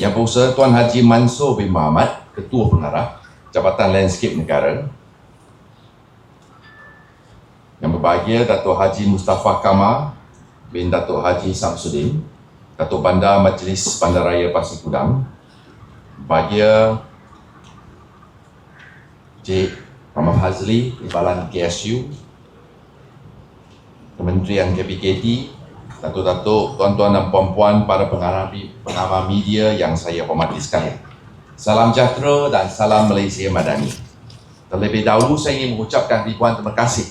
Yang Berusaha Tuan Haji Mansur bin Muhammad, Ketua Pengarah Jabatan Landscape Negara. Yang berbahagia Datuk Haji Mustafa Kamal bin Datuk Haji Samsudin, Datuk Bandar Majlis Bandaraya Pasir Kudang. Berbahagia Cik Muhammad Hazli, Timbalan KSU, Kementerian KPKT, Datuk-datuk, tuan-tuan dan puan-puan para pengarah, pengamal media yang saya hormati sekalian. Salam sejahtera dan salam Malaysia Madani. Terlebih dahulu saya ingin mengucapkan ribuan terima kasih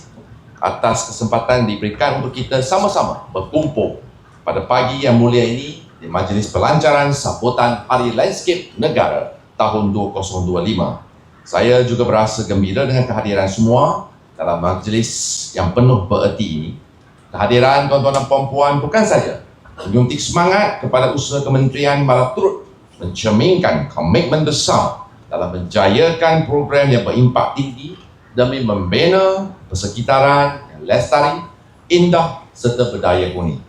atas kesempatan diberikan untuk kita sama-sama berkumpul pada pagi yang mulia ini di Majlis Pelancaran Sambutan Hari Landscape Negara tahun 2025. Saya juga berasa gembira dengan kehadiran semua dalam majlis yang penuh bererti ini Kehadiran tuan-tuan dan puan-puan bukan saja menyuntik semangat kepada usaha kementerian malah turut mencerminkan komitmen besar dalam menjayakan program yang berimpak tinggi demi membina persekitaran yang lestari, indah serta berdaya guni.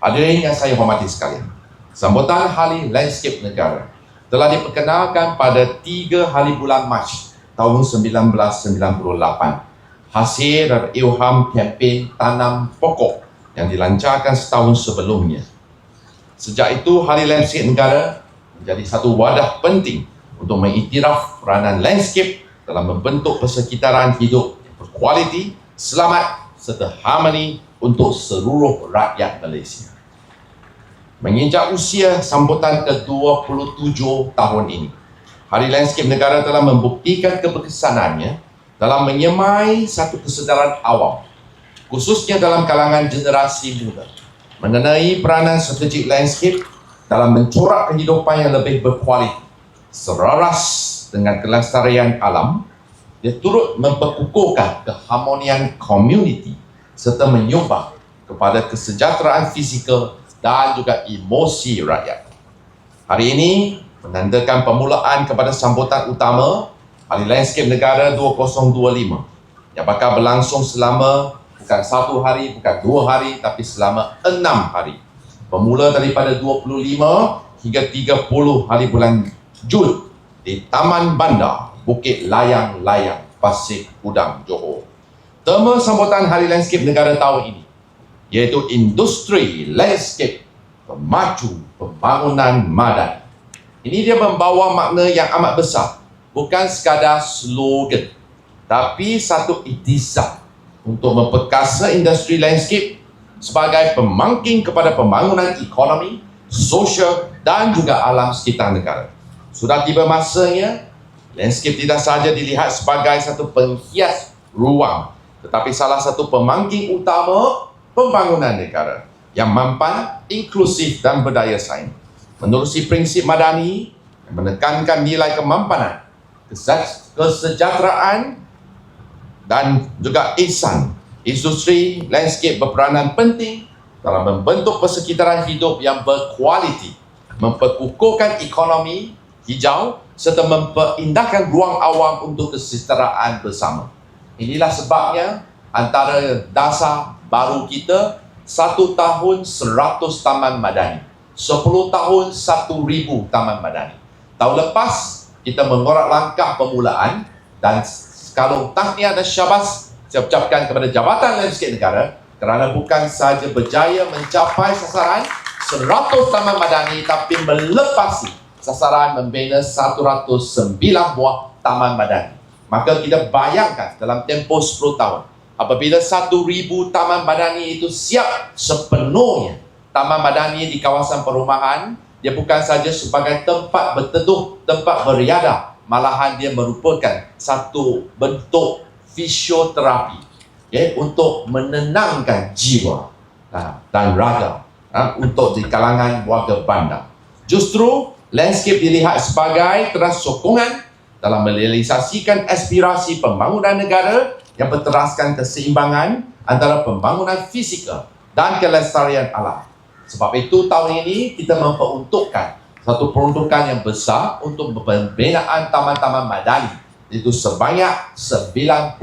Hadirin yang saya hormati sekalian, sambutan Hari Landscape Negara telah diperkenalkan pada 3 hari bulan Mac tahun 1998 hasil ilham kempen tanam pokok yang dilancarkan setahun sebelumnya. Sejak itu, Hari Landscape Negara menjadi satu wadah penting untuk mengiktiraf peranan landscape dalam membentuk persekitaran hidup berkualiti, selamat serta harmoni untuk seluruh rakyat Malaysia. Menginjak usia sambutan ke-27 tahun ini, Hari Landscape Negara telah membuktikan keberkesanannya dalam menyemai satu kesedaran awam khususnya dalam kalangan generasi muda mengenai peranan strategik landscape dalam mencorak kehidupan yang lebih berkualiti seraras dengan kelestarian alam dia turut memperkukuhkan keharmonian komuniti serta menyumbang kepada kesejahteraan fizikal dan juga emosi rakyat. Hari ini menandakan permulaan kepada sambutan utama Hari Landscape Negara 2025 yang bakal berlangsung selama bukan satu hari, bukan dua hari tapi selama enam hari. Bermula daripada 25 hingga 30 hari bulan Jun di Taman Bandar Bukit Layang-Layang Pasir Kudang Johor. Tema sambutan Hari Landscape Negara tahun ini iaitu Industri Landscape Pemacu Pembangunan Madan. Ini dia membawa makna yang amat besar bukan sekadar slogan tapi satu itisaf untuk memperkasa industri landscape sebagai pemangking kepada pembangunan ekonomi, sosial dan juga alam sekitar negara. Sudah tiba masanya landscape tidak sahaja dilihat sebagai satu penghias ruang tetapi salah satu pemangking utama pembangunan negara yang mampan, inklusif dan berdaya saing. Menerusi prinsip madani yang menekankan nilai kemampanan kesejahteraan dan juga ihsan. Industri landscape berperanan penting dalam membentuk persekitaran hidup yang berkualiti, memperkukuhkan ekonomi hijau serta memperindahkan ruang awam untuk kesejahteraan bersama. Inilah sebabnya antara dasar baru kita satu tahun seratus taman madani, sepuluh tahun satu ribu taman madani. Tahun lepas kita mengorak langkah permulaan dan kalau tahniah dan syabas saya ucapkan kepada Jabatan Landscape Negara kerana bukan sahaja berjaya mencapai sasaran 100 taman madani tapi melepasi sasaran membina 109 buah taman madani. Maka kita bayangkan dalam tempoh 10 tahun apabila 1000 taman madani itu siap sepenuhnya taman madani di kawasan perumahan dia bukan saja sebagai tempat berteduh, tempat beriadah, malahan dia merupakan satu bentuk fisioterapi ya, untuk menenangkan jiwa ha, dan raga ha, untuk di kalangan warga bandar. Justru landscape dilihat sebagai teras sokongan dalam merealisasikan aspirasi pembangunan negara yang berteraskan keseimbangan antara pembangunan fizikal dan kelestarian alam. Sebab itu tahun ini kita memperuntukkan satu peruntukan yang besar untuk pembinaan taman-taman madani itu sebanyak 96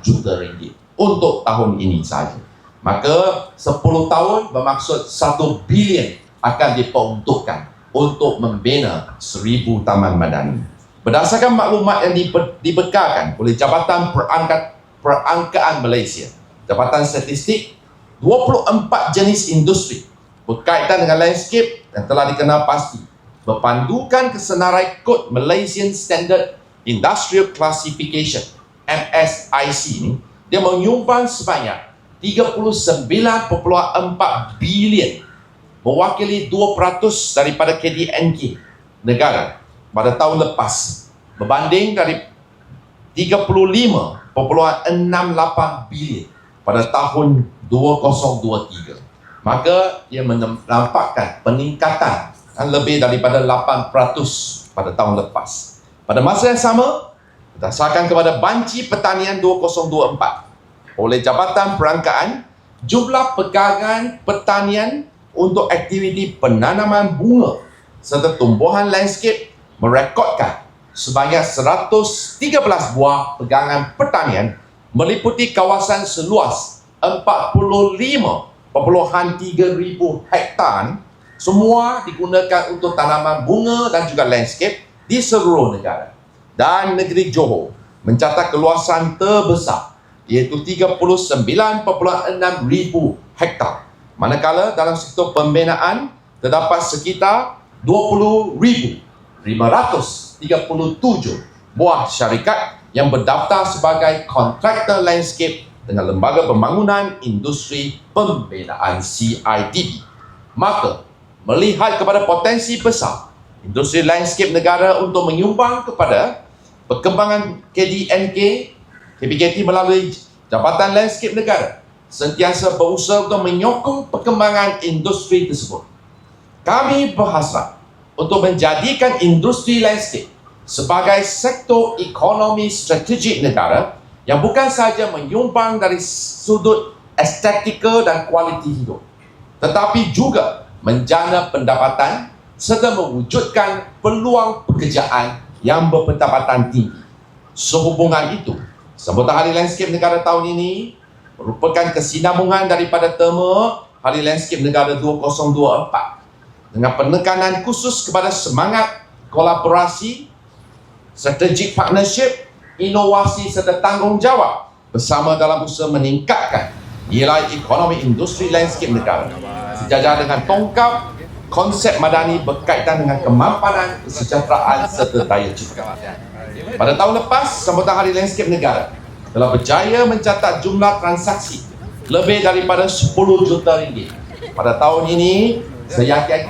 juta ringgit untuk tahun ini saja. Maka 10 tahun bermaksud 1 bilion akan diperuntukkan untuk membina seribu taman madani. Berdasarkan maklumat yang dibe- dibekalkan oleh Jabatan Perangkat Perangkaan Malaysia, Jabatan Statistik, 24 jenis industri berkaitan dengan landscape yang telah dikenal pasti. Berpandukan kesenarai kod Malaysian Standard Industrial Classification MSIC ni dia menyumbang sebanyak 39.4 bilion mewakili 2% daripada KDNK negara pada tahun lepas berbanding dari 35.68 bilion pada tahun 2023 maka ia menampakkan peningkatan lebih daripada 8% pada tahun lepas. Pada masa yang sama berdasarkan kepada banci pertanian 2024 oleh Jabatan Perangkaan jumlah pegangan pertanian untuk aktiviti penanaman bunga serta tumbuhan landscape merekodkan sebanyak 113 buah pegangan pertanian meliputi kawasan seluas 45.3 ribu hektar semua digunakan untuk tanaman bunga dan juga landscape di seluruh negara. Dan negeri Johor mencatat keluasan terbesar iaitu 39.6 ribu hektar Manakala dalam sektor pembinaan terdapat sekitar 20,537 buah syarikat yang berdaftar sebagai kontraktor landscape dengan Lembaga Pembangunan Industri Pembinaan CIDB. Maka, melihat kepada potensi besar industri landscape negara untuk menyumbang kepada perkembangan KDNK, KPKT melalui Jabatan Landscape Negara sentiasa berusaha untuk menyokong perkembangan industri tersebut. Kami berhasrat untuk menjadikan industri landscape sebagai sektor ekonomi strategik negara yang bukan sahaja menyumbang dari sudut estetika dan kualiti hidup tetapi juga menjana pendapatan serta mewujudkan peluang pekerjaan yang berpendapatan tinggi. Sehubungan itu, sambutan Hari Landscape Negara tahun ini merupakan kesinambungan daripada tema Hari Landscape Negara 2024 dengan penekanan khusus kepada semangat kolaborasi, strategic partnership, inovasi serta tanggungjawab bersama dalam usaha meningkatkan nilai ekonomi industri landscape negara sejajar dengan tongkap konsep madani berkaitan dengan kemampanan kesejahteraan serta daya cipta. Pada tahun lepas, sambutan Hari Landscape Negara telah berjaya mencatat jumlah transaksi lebih daripada 10 juta ringgit. Pada tahun ini, saya yakin,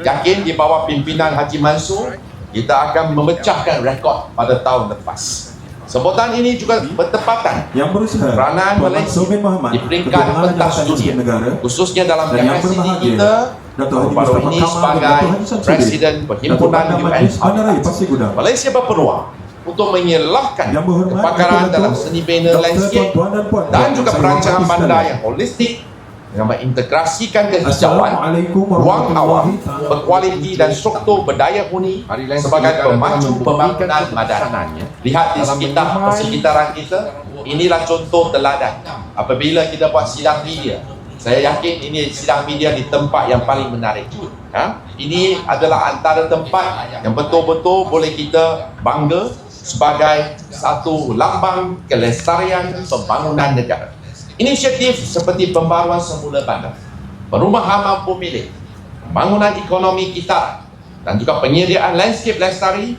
yakin di bawah pimpinan Haji Mansur, kita akan memecahkan rekod pada tahun lepas. Sebutan ini juga bertepatan yang berusaha peranan Malaysia di peringkat pentas dunia khususnya dalam kapasiti kita baru ini sebagai Presiden Perhimpunan UN Malaysia berpeluang untuk menyelahkan kepakaran dalam seni bina landscape dan juga perancangan bandar yang holistik dengan mengintegrasikan kehijauan, ruang awam, berkualiti dan struktur berdaya huni sebagai pemacu pembangunan madani. Lihat di sekitar persekitaran kita, inilah contoh teladan apabila kita buat sidang media. Saya yakin ini sidang media di tempat yang paling menarik. Ha? Ini adalah antara tempat yang betul-betul boleh kita bangga sebagai satu lambang kelestarian pembangunan negara. Inisiatif seperti pembaruan semula bandar, perumahan mampu milik, pembangunan ekonomi kita dan juga penyediaan landscape lestari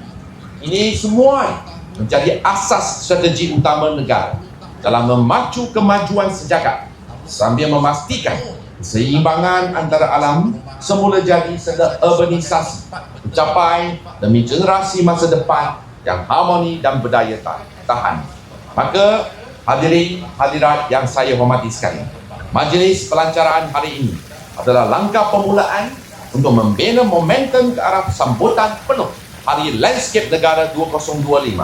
ini semua menjadi asas strategi utama negara dalam memacu kemajuan sejagat sambil memastikan keseimbangan antara alam semula jadi serta urbanisasi mencapai demi generasi masa depan yang harmoni dan berdaya tahan. Maka hadirin hadirat yang saya hormati sekalian, majlis pelancaraan hari ini adalah langkah permulaan untuk membina momentum ke arah sambutan penuh Hari Landscape Negara 2025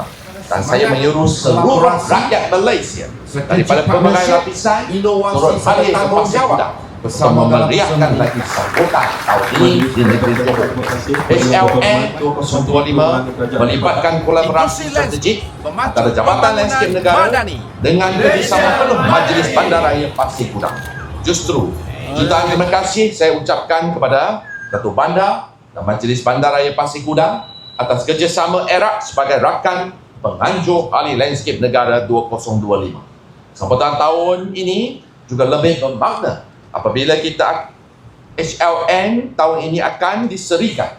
dan saya menyuruh seluruh rakyat Malaysia daripada pelbagai lapisan turut hadir ke Pasir Kuda bersama memeriahkan lagi sambutan tahun ini. Di negeri Johor. HLN 2025 melibatkan kolaborasi strategik antara Jabatan Landscape Negara dengan kerjasama penuh Majlis Bandaraya Pasir Kuda. Justru, jutaan terima kasih. saya ucapkan kepada Datuk Bandar dan Majlis Bandaraya Pasir Gudang atas kerjasama ERAK sebagai rakan penganjur Hari Landscape Negara 2025. Sambutan tahun ini juga lebih bermakna apabila kita HLN tahun ini akan diserikan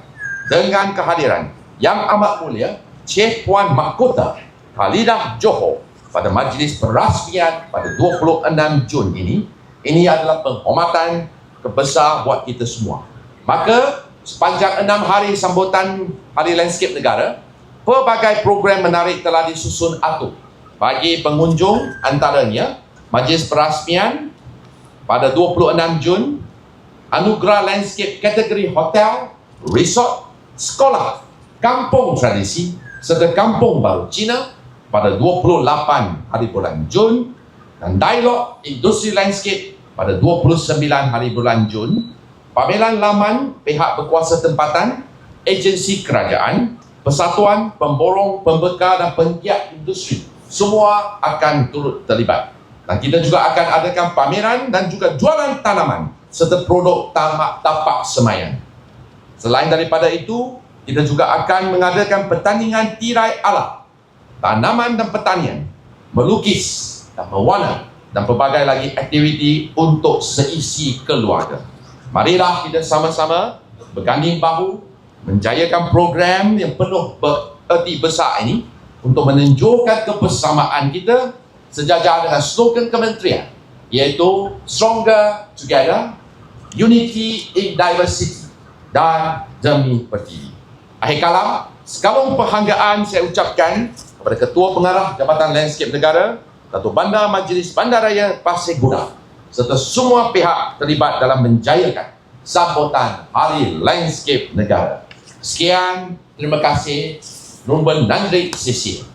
dengan kehadiran yang amat mulia Cik Puan Mahkota Khalidah Johor pada majlis perasmian pada 26 Jun ini ini adalah penghormatan kebesar buat kita semua. Maka sepanjang enam hari sambutan Hari Landscape Negara, pelbagai program menarik telah disusun atur bagi pengunjung antaranya majlis perasmian pada 26 Jun anugerah landscape kategori hotel, resort, sekolah, kampung tradisi serta kampung baru Cina pada 28 hari bulan Jun dan dialog industri landscape pada 29 hari bulan Jun. Pameran laman pihak berkuasa tempatan agensi kerajaan persatuan pemborong pembekal dan penggiat industri semua akan turut terlibat dan kita juga akan adakan pameran dan juga jualan tanaman serta produk tamak tapak semayan selain daripada itu kita juga akan mengadakan pertandingan tirai alat tanaman dan pertanian, melukis dan mewarna dan pelbagai lagi aktiviti untuk seisi keluarga. Marilah kita sama-sama berganding bahu menjayakan program yang penuh bererti besar ini untuk menunjukkan kebersamaan kita sejajar dengan slogan kementerian iaitu Stronger Together, Unity in Diversity dan Demi Pertiwi. Akhir kalam, sekalung perhanggaan saya ucapkan kepada Ketua Pengarah Jabatan Landscape Negara, Datuk Bandar Majlis Bandaraya Pasir Gudang serta semua pihak terlibat dalam menjayakan sambutan Hari Landscape Negara. Sekian, terima kasih. Rumben Nandri Sisi.